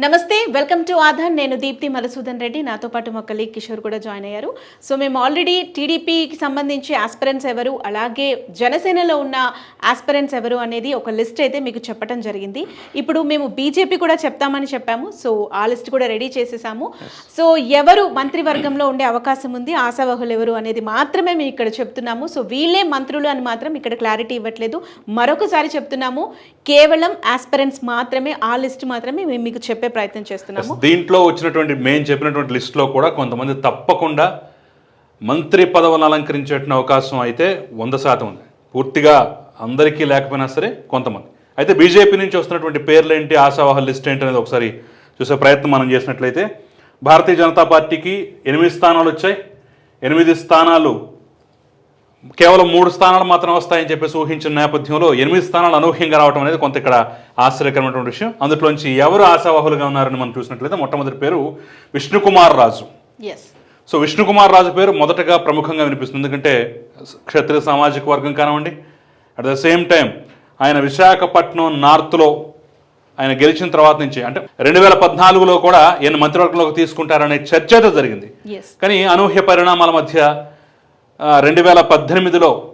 నమస్తే welcome to Aadhaar. నేను దీప్తి మధుసూదన్ రెడ్డి. నాతో పాటు మా కలీగ్ కిషోర్ కూడా జాయిన్ అయ్యారు. సో మేము ఆల్రెడీ టీడీపీకి సంబంధించి ఆస్పిరెంట్స్ ఎవరు అలాగే జనసేనలో ఉన్న ఆస్పిరెంట్స్ ఎవరు అనేది ఒక లిస్ట్ అయితే మీకు చెప్పడం జరిగింది. ఇప్పుడు మేము బీజేపీ కూడా చెప్తామని చెప్పాము. సో ఆ లిస్ట్ కూడా రెడీ చేసేసాము. సో ఎవరు మంత్రివర్గంలో ఉండే అవకాశం ఉంది ఆశావహులు ఎవరు అనేది మాత్రమే మేము ఇక్కడ చెప్తున్నాము. సో వీళ్ళే మంత్రులు అని మాత్రం ఇక్కడ క్లారిటీ ఇవ్వట్లేదు. మరొకసారి చెప్తున్నాము. కేవలం ఆస్పిరెంట్స్ మాత్రమే ఆ లిస్ట్ మాత్రమే మేము మీకు చెప్పే ప్రయత్నం చేస్తున్నాము. దీంట్లో వచ్చినటువంటి మేము చెప్పినటువంటి లిస్ట్లో కూడా కొంతమంది తప్పకుండా మంత్రి పదవులను అలంకరించేటువంటి అవకాశం అయితే వంద శాతం ఉంది. పూర్తిగా అందరికీ లేకపోయినా సరే కొంతమంది. అయితే బీజేపీ నుంచి వస్తున్నటువంటి పేర్లు ఏంటి ఆశావాహ లిస్ట్ ఏంటి అనేది ఒకసారి చూసే ప్రయత్నం మనం చేసినట్లయితే భారతీయ జనతా పార్టీకి ఎనిమిది స్థానాలు వచ్చాయి. ఎనిమిది స్థానాలు కేవలం మూడు స్థానాలు మాత్రం వస్తాయని చెప్పేసి ఊహించిన నేపథ్యంలో ఎనిమిది స్థానాలు అనూహ్యంగా రావడం అనేది కొంత ఇక్కడ ఆశ్చర్యకరమైనటువంటి విషయం. అందులోంచి ఎవరు ఆశావాహులుగా ఉన్నారని మనం చూసినట్లయితే మొట్టమొదటి పేరు విష్ణుకుమార్ రాజు. సో విష్ణుకుమార్ రాజు పేరు మొదటగా ప్రముఖంగా వినిపిస్తుంది. ఎందుకంటే క్షత్రియ సామాజిక వర్గం కానివ్వండి అట్ ద సేమ్ టైం ఆయన విశాఖపట్నం నార్త్లో ఆయన గెలిచిన తర్వాత నుంచి అంటే రెండు వేల పద్నాలుగులో కూడా ఈయన మంత్రివర్గంలోకి తీసుకుంటారనే చర్చ అయితే జరిగింది. కానీ అనూహ్య పరిణామాల మధ్య రెండు వేల పద్దెనిమిదిలో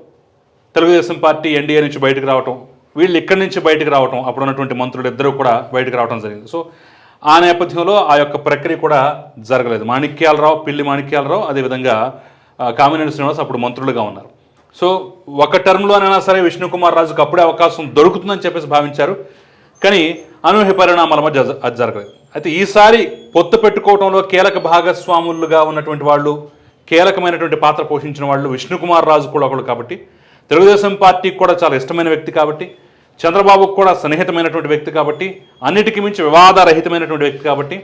తెలుగుదేశం పార్టీ ఎన్డీఏ నుంచి బయటకు రావటం వీళ్ళు ఇక్కడి నుంచి బయటకు రావటం అప్పుడు ఉన్నటువంటి మంత్రులు ఇద్దరు కూడా బయటకు రావటం జరిగింది. సో ఆ నేపథ్యంలో ఆ యొక్క ప్రక్రియ కూడా జరగలేదు. మాణిక్యాలరావు పిల్లి మాణిక్యాలరావు అదేవిధంగా కామినేని శ్రీనివాస్ అప్పుడు మంత్రులుగా ఉన్నారు. సో ఒక టర్మ్లోనైనా సరే విష్ణుకుమార్ రాజుకు అప్పుడే అవకాశం దొరుకుతుందని చెప్పేసి భావించారు. కానీ అనూహ్య పరిణామాల మధ్య అది- అది జరగలేదు. అయితే ఈసారి పొత్తు పెట్టుకోవడంలో కీలక భాగస్వాములుగా ఉన్నటువంటి వాళ్ళు కీలకమైనటువంటి పాత్ర పోషించిన వాళ్ళు విష్ణుకుమార్ రాజు కూడా ఒకడు కాబట్టి తెలుగుదేశం పార్టీకి కూడా చాలా ఇష్టమైన వ్యక్తి కాబట్టి చంద్రబాబుకు కూడా సన్నిహితమైనటువంటి వ్యక్తి కాబట్టి అన్నిటికీ మించి వివాదరహితమైనటువంటి వ్యక్తి కాబట్టి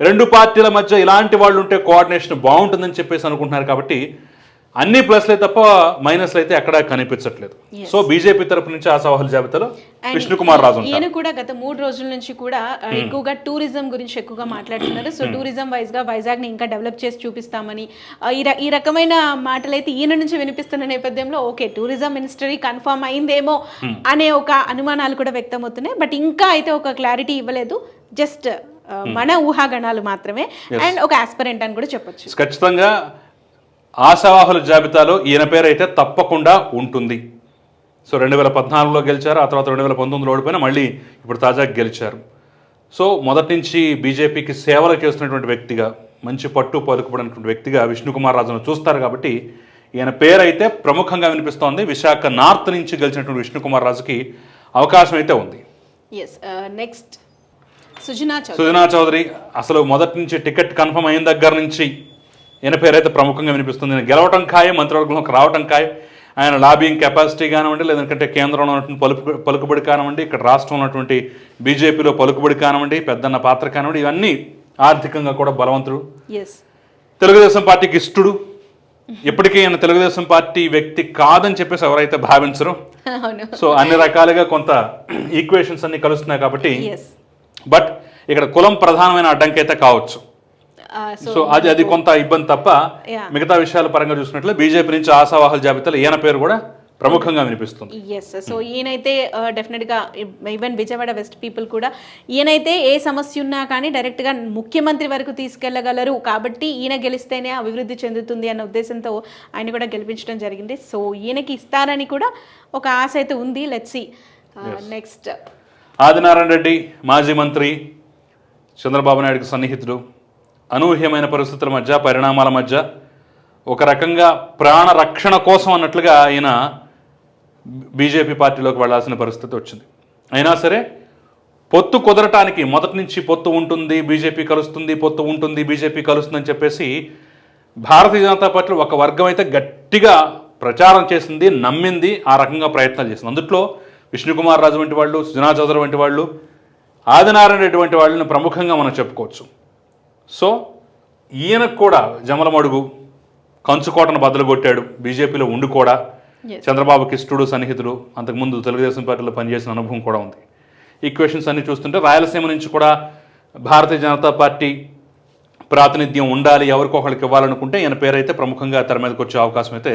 రెండు పార్టీల మధ్య ఇలాంటి వాళ్ళు ఉంటే కోఆర్డినేషన్ బాగుంటుందని చెప్పేసి అనుకుంటున్నారు కాబట్టి అన్ని ప్లస్లే తప్ప మైనస్లు అయితే ఎక్కడా కనిపించట్లేదు. సో బీజేపీ తరపు నుంచి ఆశావాహుల జాబితాలో విష్ణుకుమార్ రాజు ఈయన కూడా గత మూడు రోజుల నుంచి కూడా ఆ, ఎక్కువగా టూరిజం గురించి ఎక్కువగా మాట్లాడుతున్నారు. సో టూరిజం వైజ్గా వైజాగ్ని ఇంకా డెవలప్ చేసి చూపిస్తామని ఆ, ఈ రకమైన మాటలు అయితే ఈయన నుంచి వినిపిస్తున్న నేపథ్యంలో ఓకే టూరిజం మినిస్టరీ కన్ఫర్మ్ అయిందేమో అనే ఒక అనుమానాలు కూడా వ్యక్తమవుతున్నాయి. బట్ ఇంకా అయితే ఒక క్లారిటీ ఇవ్వలేదు. జస్ట్ మన ఊహాగణాలు మాత్రమే. అండ్ ఒక ఆస్పరెంట్ అని కూడా చెప్పొచ్చు. ఖచ్చితంగా ఆశావాహుల జాబితాలో ఈయన పేరు అయితే తప్పకుండా ఉంటుంది. సో రెండు వేల పద్నాలుగులో గెలిచారు ఆ తర్వాత రెండు వేల పంతొమ్మిదిలో ఓడిపోయినా మళ్ళీ ఇప్పుడు తాజాగా గెలిచారు. సో మొదటి నుంచి బీజేపీకి సేవలు చేస్తున్నటువంటి వ్యక్తిగా మంచి పట్టు పలుకుబడినటువంటి వ్యక్తిగా విష్ణుకుమార్ రాజును చూస్తారు కాబట్టి ఈయన పేరు అయితే ప్రముఖంగా వినిపిస్తోంది. విశాఖ నార్త్ నుంచి గెలిచినటువంటి విష్ణుకుమార్ రాజుకి అవకాశం అయితే ఉంది. Yes next Sujana Chowdary. Sujana Chowdary అసలు మొదటి నుంచి టికెట్ కన్ఫర్మ్ అయిన దగ్గర నుంచి ఈయన పేరైతే ప్రముఖంగా వినిపిస్తుంది. గెలవటం ఖాయం మంత్రివర్గంలోకి రావటం ఖాయం. ఆయన లాబింగ్ కెపాసిటీ కానివ్వండి లేదంటే కేంద్రంలో ఉన్నటువంటి పలుకు పలుకుబడి కానివ్వండి ఇక్కడ రాష్ట్రంలో ఉన్నటువంటి బీజేపీలో పలుకుబడి కానివ్వండి పెద్దన్న పాత్ర కానివ్వండి ఇవన్నీ ఆర్థికంగా కూడా బలవంతుడు. తెలుగుదేశం పార్టీకి ఇష్టడు. ఇప్పటికీ ఈయన తెలుగుదేశం పార్టీ వ్యక్తి కాదని చెప్పేసి ఎవరైతే భావించరు సో అన్ని రకాలుగా కొంత ఈక్వేషన్స్ అన్ని కలుస్తున్నాయి కాబట్టి బట్ ఇక్కడ కులం ప్రధానమైన అడ్డంకి అయితే కావచ్చు. సో సో అది అది కొంత ఇబ్బంది తప్ప. మిగతా విషయాల పరంగా చూసినట్లే బీజేపీ నుంచి ఆశావాహుల జాబితాలో ఈయన పేరు కూడా ప్రముఖంగా వినిపిస్తుంది. ఎస్ సో ఈయనైతే డెఫినెట్గా ఈవెన్ విజయవాడ వెస్ట్ పీపుల్ కూడా ఈయనైతే ఏ సమస్య ఉన్నా కానీ డైరెక్ట్గా ముఖ్యమంత్రి వరకు తీసుకెళ్ళగలరు కాబట్టి ఈయన గెలిస్తేనే అభివృద్ధి చెందుతుంది అన్న ఉద్దేశంతో ఆయన కూడా గెలిపించడం జరిగింది. సో ఈయనకి ఇస్తారని కూడా ఒక ఆశ అయితే ఉంది. లెట్సి నెక్స్ట్ ఆదినారాయణ రెడ్డి మాజీ మంత్రి చంద్రబాబు నాయుడుకి సన్నిహితుడు. అనూహ్యమైన పరిస్థితుల మధ్య పరిణామాల మధ్య ఒక రకంగా ప్రాణ రక్షణ కోసం అన్నట్లుగా ఆయన బీజేపీ పార్టీలోకి వెళ్ళాల్సిన పరిస్థితి వచ్చింది. అయినా సరే పొత్తు కుదరటానికి మొదటి నుంచి పొత్తు ఉంటుంది బీజేపీ కలుస్తుంది పొత్తు ఉంటుంది బీజేపీ కలుస్తుందని చెప్పేసి భారతీయ జనతా పార్టీలో ఒక వర్గం అయితే గట్టిగా ప్రచారం చేసింది నమ్మింది ఆ రకంగా ప్రయత్నాలు చేసింది. అందుట్లో విష్ణుకుమార్ రాజు వంటి వాళ్ళు సుజనా చౌదరి వంటి వాళ్ళు ఆదినారాయణ రెడ్డి వంటి వాళ్ళని ప్రముఖంగా మనం చెప్పుకోవచ్చు. సో ఈయనకు కూడా జమలమడుగు కంచుకోటను బద్దలు కొట్టాడు బీజేపీలో ఉండి కూడా. Yes. చంద్రబాబుకి ఇష్టడు సన్నిహితుడు అంతకుముందు తెలుగుదేశం పార్టీలో పనిచేసిన అనుభవం కూడా ఉంది. ఈక్వేషన్స్ అన్ని చూస్తుంటే రాయలసీమ నుంచి కూడా భారతీయ జనతా పార్టీ ప్రాతినిధ్యం ఉండాలి ఎవరికొకరికి ఇవ్వాలనుకుంటే ఈయన పేరైతే ప్రముఖంగా తెర మీదకి వచ్చే అవకాశం అయితే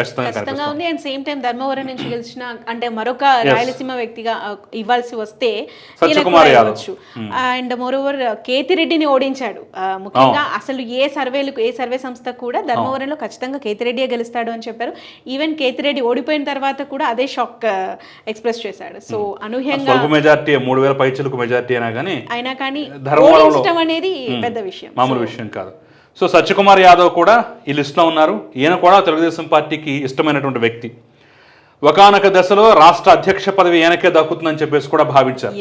ఖచ్చితంగా ఉంది. అండ్ సేమ్ టైం ధర్మవరం నుంచి గెలిచిన అంటే మరొక రాయలసీమ వ్యక్తిగా ఇవ్వాల్సి వస్తే యాదవ్. అండ్ మోరోవర్ కేతిరెడ్డిని ఓడించాడు. ముఖ్యంగా అసలు ఏ సర్వేలు ఏ సర్వే సంస్థ కూడా ధర్మవరంలో ఖచ్చితంగా కేతిరెడ్డియే గెలుస్తాడు అని చెప్పారు. ఈవెన్ కేతిరెడ్డి ఓడిపోయిన తర్వాత కూడా అదే షాక్ ఎక్స్ప్రెస్ చేశాడు. సో అనూహ్యంగా స్వల్ప మెజార్టీ మూడు వేల పైచులకు మెజార్టీ అయినా కానీ అయినా కానీ అనేది పెద్ద విషయం. మామూలు విషయం కాదు. సో సత్యకుమార్ యాదవ్ కూడా ఈ లిస్టులో ఉన్నారు. ఈయన కూడా తెలుగుదేశం పార్టీకి ఇష్టమైనటువంటి వ్యక్తి. ఒకానొక దశలో రాష్ట్ర అధ్యక్ష పదవి ఈయనకే దక్కుతుందని చెప్పేసి కూడా భావించారు.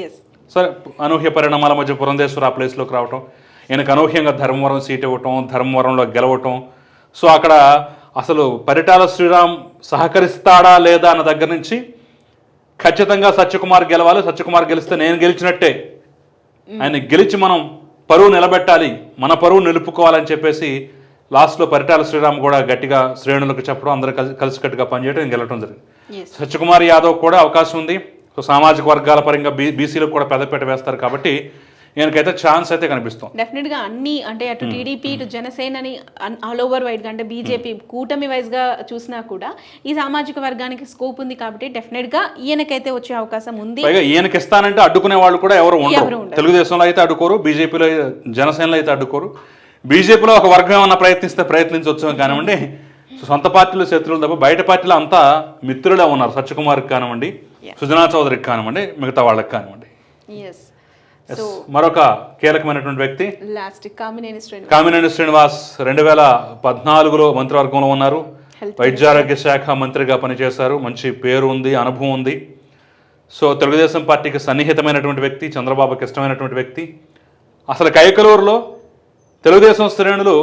సరే అనూహ్య పరిణామాల మధ్య పురంధేశ్వర ఆ ప్లేస్లోకి రావటం ఈయనకు అనూహ్యంగా ధర్మవరం సీట్ ఇవ్వటం ధర్మవరంలో గెలవటం. సో అక్కడ అసలు పరిటాల శ్రీరామ్ సహకరిస్తాడా లేదా అన్న దగ్గర నుంచి ఖచ్చితంగా సత్యకుమార్ గెలవాలి. సత్యకుమార్ గెలిస్తే నేను గెలిచినట్టే. ఆయన గెలిచి మనం పరువు నిలబెట్టాలి మన పరువు నిలుపుకోవాలని చెప్పేసి లాస్ట్లో పరిటాల శ్రీరామ్ కూడా గట్టిగా శ్రేణులకు చెప్పడం అందరూ కలిసి కలిసికట్టుగా పనిచేయడం గెలవడం జరిగింది. సత్యకుమార్ యాదవ్ కూడా అవకాశం ఉంది. సో సామాజిక వర్గాల పరంగా బీ బీసీలకు కూడా పెద్దపీట వేస్తారు కాబట్టి ఈయనకైతే ఛాన్స్ అయితే కనిపిస్తుంది. డెఫినెట్గా అన్ని అంటే అటు టీడీపీ ఇటు జనసేనని ఆల్ ఓవర్ వైడ్గా అంటే బీజేపీ కూటమి వైజ్గా చూసినా కూడా ఈ సామాజిక వర్గానికి స్కోప్ ఉంది కాబట్టి డెఫినెట్గా ఈయనకైతే వచ్చే అవకాశం ఉంది. పైగా ఈయనకి ఇస్తానంటే అడ్డుకునే వాళ్ళు కూడా ఎవరు ఉండరు. తెలుగుదేశంలో అయితే అడ్డుకోరు బీజేపీలో జనసేనలో అయితే అడ్డుకోరు. బీజేపీలో ఒక వర్గం ఏమన్నా ప్రయత్నిస్తే ప్రయత్నించవచ్చు కానివ్వండి సొంత పార్టీలో శత్రువులు తప్ప బయట పార్టీలో అంతా మిత్రులే ఉన్నారు. సత్యకుమార్కి కానివ్వండి సుజనా చౌదరికి కానివ్వండి మిగతా వాళ్ళకి కానివ్వండి. మరొక కీలకమైనటువంటి వ్యక్తి. కామినేని శ్రీనివాస్. రెండు వేల పద్నాలుగులో మంత్రివర్గంలో ఉన్నారు. వైద్యారోగ్య శాఖ మంత్రిగా పనిచేశారు. మంచి పేరు ఉంది అనుభవం ఉంది. సో తెలుగుదేశం పార్టీకి సన్నిహితమైనటువంటి వ్యక్తి చంద్రబాబుకి ఇష్టమైనటువంటి వ్యక్తి. అసలు కైకలూరులో తెలుగుదేశం శ్రేణులు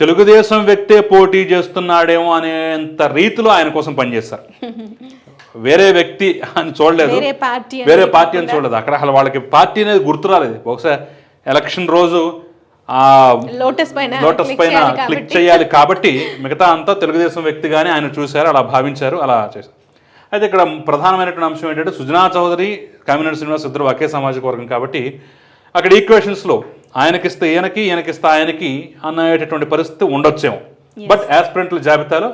తెలుగుదేశం వ్యక్తే పోటీ చేస్తున్నాడేమో అనేంత రీతిలో ఆయన కోసం పనిచేస్తారు వేరే వ్యక్తి అని చూడలేదు. వేరే పార్టీ అని చూడలేదు. అక్కడ అసలు వాళ్ళకి పార్టీ అనేది గుర్తు రాలేదు. బహుశా ఎలక్షన్ రోజు ఆ లోటస్ పైన లోటస్ పైన క్లిక్. చేయాలి కాబట్టి మిగతా అంతా తెలుగుదేశం వ్యక్తిగానే ఆయన చూశారు అలా భావించారు అలా చేశారు. అయితే ఇక్కడ ప్రధానమైనటువంటి అంశం ఏంటంటే సుజనా చౌదరి కామినేని శ్రీనివాస్ ఇద్దరు ఒకే సామాజిక వర్గం కాబట్టి అక్కడ ఈక్వేషన్స్లో ఆయనకిస్తే ఈయనకి ఈయనకిస్తే ఆయనకి అనేటటువంటి పరిస్థితి ఉండొచ్చేమో. బట్ యాస్పిరెంట్ల జాబితాలో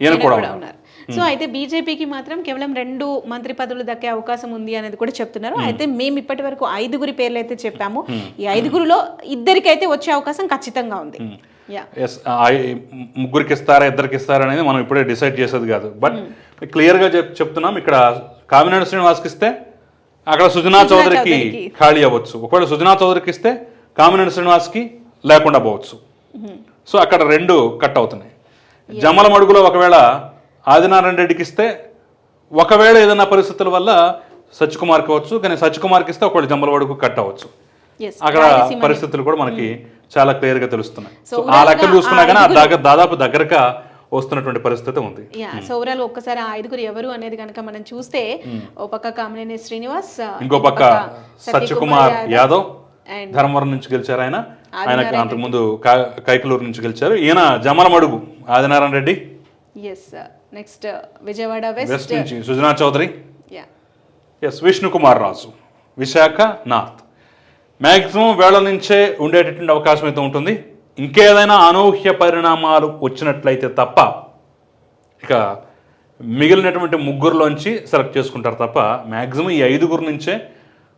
ఈయన కూడా ఉన్నారు. సో అయితే బీజేపీకి మాత్రం కేవలం రెండు మంత్రి పదవులు దక్కే అవకాశం ఉంది అనేది కూడా చెప్తున్నారు. అయితే మేము ఇప్పటి వరకు ఐదుగురి పేర్లు అయితే చెప్పాము. ఈ ఐదుగురిలో ఇద్దరికైతే వచ్చే అవకాశం ఖచ్చితంగా ఉంది. ముగ్గురికి ఇస్తారా ఇద్దరికి ఇస్తారా అనేది మనం ఇప్పుడే డిసైడ్ చేసేది కాదు. బట్ క్లియర్గా చెప్ చెప్తున్నాం ఇక్కడ కామినేని శ్రీనివాస్కి ఇస్తే అక్కడ సుజనా చౌదరికి. ఖాళీ అవ్వచ్చు. ఒకవేళ సుజనా చౌదరికి ఇస్తే కామినేని శ్రీనివాస్కి లేకుండా పోవచ్చు. సో అక్కడ రెండు కట్ అవుతున్నాయి. జమ్మల మడుగులో ఒకవేళ ఆదినారాయణ రెడ్డికి ఇస్తే ఒకవేళ ఏదైనా పరిస్థితుల వల్ల సత్యకుమార్కి అవ్వచ్చు కానీ సత్యకుమార్కి ఇస్తే ఒకవేళ జమ్మల మడుగు కట్ అవ్వచ్చు. అక్కడ పరిస్థితులు కూడా మనకి చాలా క్లియర్గా తెలుస్తున్నాయి సో ఆ లెక్కలు చూసుకున్నా కానీ ఆ దగ్గర దాదాపు దగ్గరగా వస్తున్నటువంటి పరిస్థితి ఉంది. సో ఓవరాల్ ఒక్కసారి ఆ ఐదుగురు ఎవరు అనేది కనుక మనం చూస్తే ఓ పక్క కామినేని శ్రీనివాస్ ఇంకో పక్క సత్యకుమార్ యాదవ్ ధర్మవరం నుంచి గెలిచారు ఆయన. ఆయనకు అంతకుముందు కైకలూరు నుంచి గెలిచారు. ఈయన Jammalamadugu Adinarayana Reddy. Yes next Vijayawada west నుంచి Sujana Chowdary. Yes Vishnukumar Raju Visakha north maximum వేళ నుంచే ఉండేటటువంటి అవకాశం అయితే ఉంటుంది. ఇంకేదైనా అనూహ్య పరిణామాలు వచ్చినట్లయితే తప్ప ఇక మిగిలినటువంటి ముగ్గురులోంచి సెలెక్ట్ చేసుకుంటారు తప్ప మ్యాక్సిమం ఈ ఐదుగురు నుంచే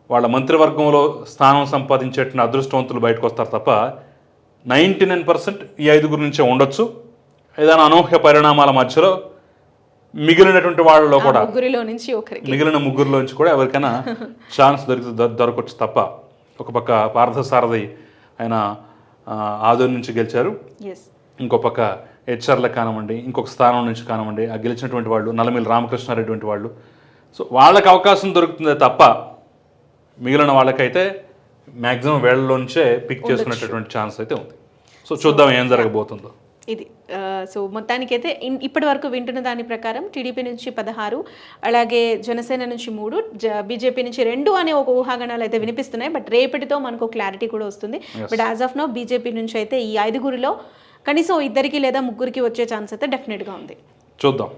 వాళ్ళ మంత్రివర్గంలో స్థానం సంపాదించేటువంటి అదృష్టవంతులు బయటకు వస్తారు తప్ప నైంటీ నైన్ పర్సెంట్ ఈ ఐదుగురు నుంచే ఉండొచ్చు. ఏదైనా అనూహ్య పరిణామాల మధ్యలో మిగిలినటువంటి వాళ్ళలో కూడా. ముగ్గురిలో నుంచి ఒకరికి. మిగిలిన ముగ్గురులోంచి కూడా ఎవరికైనా ఛాన్స్ దొరికి దొ- దొరకొచ్చు తప్ప. ఒక పక్క పార్థసారథి ఆయన ఆదోని నుంచి గెలిచారు. ఇంకో పక్క హెచ్ఆర్లకు కానివ్వండి ఇంకొక స్థానం నుంచి కానివ్వండి ఆ గెలిచినటువంటి వాళ్ళు నల్లమిల్లి రామకృష్ణారెడ్డి వంటి వాళ్ళు. సో వాళ్ళకి అవకాశం దొరుకుతుందే తప్ప మిగిలిన వాళ్ళకైతే మ్యాక్సిమం వేళ్ళలోంచే పిక్ చేసుకునేటటువంటి ఛాన్స్ అయితే ఉంది. సో చూద్దాం ఏం జరగబోతుందో. ఇది సో మొత్తానికైతే ఇప్పటి వరకు వింటున్న దాని ప్రకారం టీడీపీ నుంచి పదహారు అలాగే జనసేన నుంచి మూడు బీజేపీ నుంచి రెండు అనే ఒక ఊహాగణాలు అయితే వినిపిస్తున్నాయి. బట్ రేపటితో మనకు క్లారిటీ కూడా వస్తుంది. But as of now BJP నుంచి అయితే ఈ ఐదుగురిలో కనీసం ఇద్దరికి లేదా ముగ్గురికి వచ్చే ఛాన్స్ అయితే డెఫినెట్గా ఉంది. చూద్దాం.